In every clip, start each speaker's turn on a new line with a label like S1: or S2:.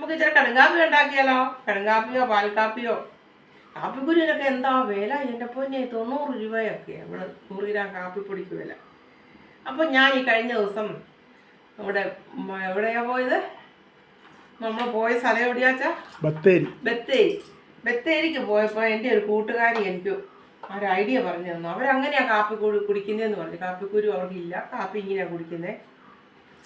S1: നമുക്ക് ഇച്ചിരി കടുങ്കാപ്പി ഉണ്ടാക്കിയാലോ? കടുങ്കാപ്പിയോ പാൽക്കാപ്പിയോ? കാപ്പിക്കുരുവിനൊക്കെ എന്താ വില? എന്റെ പൊന്നെ തൊണ്ണൂറ് രൂപയൊക്കെ ഇവിടെ നൂറ് ഗ്രാം കാപ്പിപ്പൊടിക്ക് വില. അപ്പോൾ ഞാൻ ഈ കഴിഞ്ഞ ദിവസം ഇവിടെ എവിടെയാണ് എവിടെയാ പോയത്? നമ്മൾ പോയ സ്ഥലം എവിടെയാച്ചാ?
S2: ബത്തേരി.
S1: ബത്തേരി. ബത്തേരിക്ക് പോയപ്പോൾ എന്റെ ഒരു കൂട്ടുകാരി എനിക്ക് ഒരു ഐഡിയ പറഞ്ഞു തന്നു. അവരങ്ങനെയാണ് കാപ്പി കുടി കുടിക്കുന്നതെന്ന് പറഞ്ഞു. കാപ്പിക്കുരു അവർക്കില്ല കാപ്പി ഇങ്ങനെയാണ് കുടിക്കുന്നത്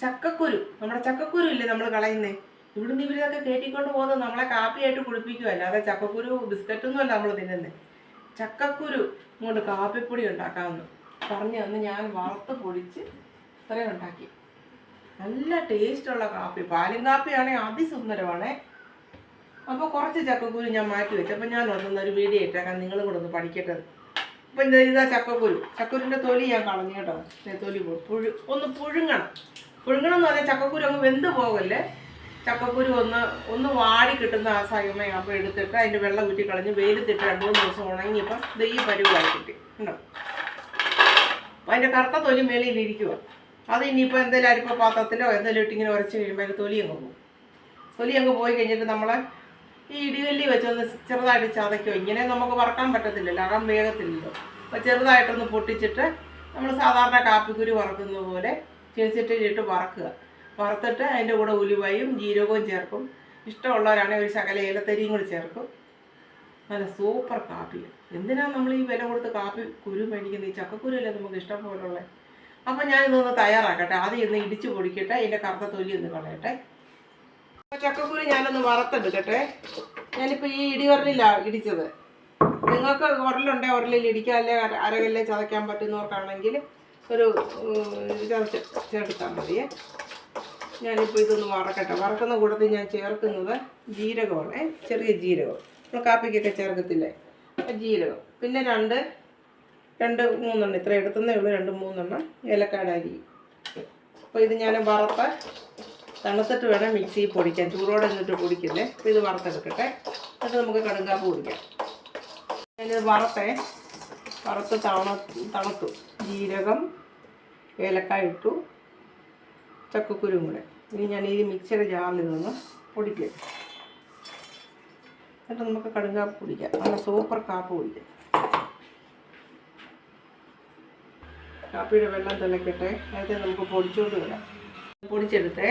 S1: ചക്കക്കുരു. നമ്മുടെ ചക്കക്കുരു ഇല്ലേ നമ്മൾ കളയുന്നേ? ഇവിടുന്ന് ഇവരൊക്കെ കയറ്റിക്കൊണ്ട് പോകുന്നത് നമ്മളെ കാപ്പിയായിട്ട് കുളിപ്പിക്കുക അല്ലാതെ ചക്കക്കുരു ബിസ്ക്കറ്റൊന്നും അല്ല നമ്മൾ തിന്നുന്നത് ചക്കക്കുരു കൊണ്ട് കാപ്പിപ്പൊടി ഉണ്ടാക്കാമെന്ന് പറഞ്ഞു തന്ന് ഞാൻ വറുത്ത് പൊടിച്ച് ഇത്രയും ഉണ്ടാക്കി. നല്ല ടേസ്റ്റുള്ള കാപ്പി. പാലും കാപ്പിയാണെങ്കിൽ അതിസുന്ദരമാണേ. അപ്പോൾ കുറച്ച് ചക്കക്കുരു ഞാൻ മാറ്റി വെച്ചു. അപ്പോൾ ഞാൻ ഒന്നൊന്ന് ഒരു വീഡിയോ ഇട്ടേക്കാം. നിങ്ങളും കൂടെ ഒന്ന് പഠിക്കട്ടെ. അപ്പം എന്താ ഇതാ ചക്കക്കുരു. ചക്കക്കുരുന്റെ തൊലി ഞാൻ കളഞ്ഞു കേട്ടോ. തൊലി പുഴു ഒന്ന് പുഴുങ്ങണം. പുഴുങ്ങണം എന്ന് പറഞ്ഞാൽ ചക്കക്കുരു അങ്ങ് വെന്ത് പോകല്ലേ? ചക്കക്കുരു ഒന്ന് ഒന്ന് വാടി കിട്ടുന്ന ആ സമയമാകുമ്പോൾ എടുത്തിട്ട് അതിന്റെ വെള്ളം ഊറ്റി കളഞ്ഞ് വെയിലത്തിട്ട് രണ്ട് മൂന്ന് ദിവസം ഉണങ്ങിയപ്പം ഇത് ഈ പരുവായി കിട്ടി. ഉണ്ടോ അപ്പം അതിന്റെ കറുത്ത തൊലി മേളിയിലിരിക്കുക അത് ഇനിയിപ്പോൾ എന്തെങ്കിലും അരിപ്പ പാത്രത്തിലോ എന്തെങ്കിലും ഇട്ടിങ്ങനെ ഉരച്ച് കഴിയുമ്പോൾ അതിന്റെ തൊലി അങ്ങ് പോകും. തൊലി അങ്ങ് പോയി കഴിഞ്ഞിട്ട് നമ്മൾ ഈ ഇടികല്ലി വെച്ചൊന്ന് ചെറുതായിട്ട് ചതയ്ക്കോ ഇങ്ങനെ നമുക്ക് വറക്കാൻ പറ്റത്തില്ലല്ലോ അകം വേഗത്തില്ലല്ലോ. അപ്പോൾ ചെറുതായിട്ടൊന്ന് പൊട്ടിച്ചിട്ട് നമ്മൾ സാധാരണ കാപ്പിക്കുരു വറക്കുന്നത് പോലെ ചെറുച്ചിട്ടിട്ട് വറക്കുക. വറുത്തിട്ട് അതിന്റെ കൂടെ ഉലുവയും ജീരകവും ചേർക്കും. ഇഷ്ടമുള്ളവരാണെങ്കിൽ ഒരു ശകല ഏലത്തരിയും കൂടി ചേർക്കും. നല്ല സൂപ്പർ കാപ്പി. എന്തിനാണ് നമ്മൾ ഈ വില കൊടുത്ത് കാപ്പി കുരു മേടിക്കുന്നത്? ഈ ചക്കക്കുരു അല്ലേ നമുക്ക് ഇഷ്ടം പോലുള്ള. അപ്പം ഞാനിതൊന്ന് തയ്യാറാക്കട്ടെ. ആദ്യം ഇന്ന് ഇടിച്ച് പൊടിക്കട്ടെ. അതിന്റെ കറുത്ത തൊലി ഒന്ന് കളയട്ടെ. ചക്കക്കുരു ഞാനൊന്ന് വറുത്തെടുക്കട്ടെ. ഞാനിപ്പോൾ ഈ ഇടിയുരലിലാണ് ഇടിച്ചത്. നിങ്ങൾക്ക് ഉരലുണ്ടേ ഉരലിൽ ഇടിക്കാൻ അല്ലേ? അരകല്ലേ ചതയ്ക്കാൻ പറ്റുന്നവർക്കാണെങ്കിൽ ഒരു ഉം, ചതച്ച് ചേർത്താൽ മതിയേ. ഞാനിപ്പോൾ ഇതൊന്ന് വറക്കട്ടെ. വറക്കുന്ന കൂട്ടത്തിൽ ഞാൻ ചേർക്കുന്നത് ജീരകമാണ്. ചെറിയ ജീരകം. നമ്മൾ കാപ്പിക്കൊക്കെ ചേർക്കത്തില്ലേ? ജീരകം. പിന്നെ രണ്ട് രണ്ട് മൂന്നെണ്ണം. ഇത്ര എടുത്തന്നേ ഉള്ളൂ. രണ്ട് മൂന്നെണ്ണം ഏലക്കാട് അരി. അപ്പോൾ ഇത് ഞാൻ വറുത്ത് തണുത്തിട്ട് വേണം മിക്സിയിൽ പൊടിക്കാൻ. ചൂടോടെ എന്നിട്ട് പൊടിക്കില്ലേ അപ്പോൾ ഇത് വറുത്തെടുക്കട്ടെ. എന്നിട്ട് നമുക്ക് കടുങ്കാപ്പ് പൊടിക്കാം. ഞാനിത് വറുത്തേ. വറുത്ത് തണു തണുത്തു. ജീരകം ഏലക്കായ ഇട്ടു. ചക്കക്കുരും കൂടെ ഇനി ഞാൻ ഈ മിക്സിയുടെ ജാറിൽ നിന്ന് പൊടിക്കുക എന്നിട്ട് നമുക്ക് കടുങ്കാപ്പ് കുടിക്കാം നല്ല സൂപ്പർ കാപ്പ് കുടിക്കാം കാപ്പിയുടെ വെള്ളം തിളക്കട്ടെ. നേരത്തെ നമുക്ക് പൊടിച്ചുകൊണ്ട് വരാം. പൊടിച്ചെടുത്തേ.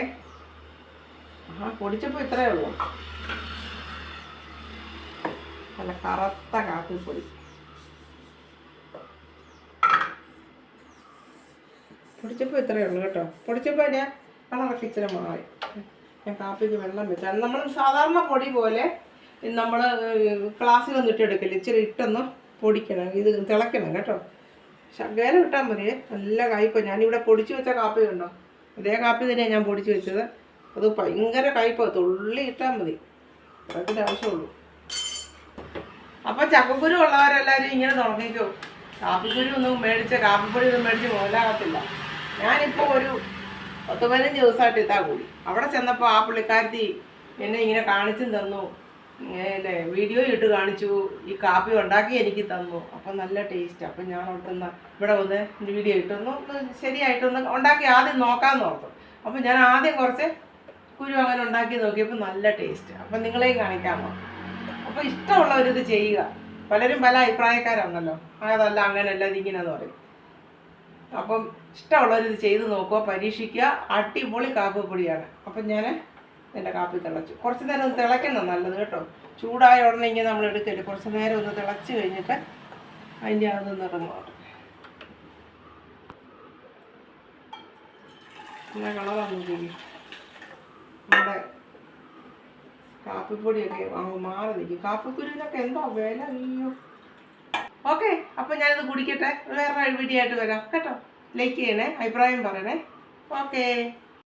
S1: ആ പൊടിച്ചപ്പോൾ ഇത്രയേ ഉള്ളൂ. നല്ല കറുത്ത കാപ്പിപ്പൊടി. പൊടിച്ചപ്പോൾ ഇത്രയേ ഉള്ളൂ കേട്ടോ. പൊടിച്ചപ്പോൾ ഞാൻ കളറൊക്കെ ഇച്ചിരി മാറി. ഞാൻ കാപ്പിക്ക് വെള്ളം വെച്ചാൽ നമ്മൾ സാധാരണ പൊടി പോലെ നമ്മൾ ക്ലാസ്സിൽ വന്നിട്ട് എടുക്കില്ല? ഇച്ചിരി ഇട്ടൊന്ന് പൊടിക്കണം. ഇത് തിളയ്ക്കണം കേട്ടോ. ശകലം ഇട്ടാൽ മതി. നല്ല കയ്പ്പ് ഞാനിവിടെ പൊടിച്ച് വെച്ച കാപ്പി ഉണ്ടോ അതേ കാപ്പി തന്നെയാണ് ഞാൻ പൊടിച്ച് വെച്ചത്. അത് ഭയങ്കര കയ്പ്പ് തുള്ളി ഇട്ടാൽ മതി. അതൊക്കെ ആവശ്യമുള്ളൂ. അപ്പം ചക്കക്കുരു ഉള്ളവരെല്ലാവരും ഇങ്ങനെ തുടങ്ങിക്കോ. കാപ്പിക്കുരു ഒന്നും മേടിച്ച കാപ്പിപ്പൊടി ഒന്നും മേടിച്ച് മുതലാകത്തില്ല. ഞാനിപ്പോൾ ഒരു പത്ത് പതിനഞ്ച് ദിവസമായിട്ട് ഇതാ കൂടി. അവിടെ ചെന്നപ്പോൾ ആ പുള്ളിക്കാരത്തി എന്നെ ഇങ്ങനെ കാണിച്ചും തന്നു. അല്ലേ വീഡിയോ ഇട്ട് കാണിച്ചു. ഈ കാപ്പി ഉണ്ടാക്കി എനിക്ക് തന്നു. അപ്പം നല്ല ടേസ്റ്റ് അപ്പം ഞാൻ ഓർത്തുന്ന ഇവിടെ വന്ന് വീഡിയോ ഇട്ടൊന്ന് ശരിയായിട്ടൊന്ന് ഉണ്ടാക്കി ആദ്യം നോക്കാമെന്ന് ഓർത്തു. അപ്പം ഞാൻ ആദ്യം കുറച്ച് കുരു അങ്ങനെ ഉണ്ടാക്കി നോക്കിയപ്പോൾ നല്ല ടേസ്റ്റ് അപ്പം നിങ്ങളെയും കാണിക്കാമോ അപ്പോൾ ഇഷ്ടമുള്ളവരിത് ചെയ്യുക. പലരും പല അഭിപ്രായക്കാരാണല്ലോ. അതല്ല അങ്ങനെയല്ല ഇതിങ്ങനെയെന്ന് പറയും. അപ്പം ഇഷ്ടമുള്ളവരിത് ചെയ്ത് നോക്കുക പരീക്ഷിക്കുക. അടിപൊളി കാപ്പിപ്പൊടിയാണ്. അപ്പം ഞാൻ എന്റെ കാപ്പി തിളച്ചു. കുറച്ച് നേരം ഒന്ന് തിളയ്ക്കണം നല്ലത് കേട്ടോ. ചൂടായ ഉടനെ ഇങ്ങനെ നമ്മൾ എടുക്കരുത്. കുറച്ച് നേരം ഒന്ന് തിളച്ച് കഴിഞ്ഞിട്ട് അതിന്റെ അതൊന്ന് കളറാണ് നോക്കി നമ്മുടെ കാപ്പിപ്പൊടിയൊക്കെ മാറി നിൽക്കും. കാപ്പിക്കുരുവിനൊക്കെ എന്താ വില? അയ്യോ. ഓക്കെ അപ്പം ഞാനിത് കുടിക്കട്ടെ. വേറെ വീഡിയോ ആയിട്ട് വരാം. കേട്ടോ. ലൈക്ക് ചെയ്യണേ അഭിപ്രായം പറയണേ. ഓക്കേ.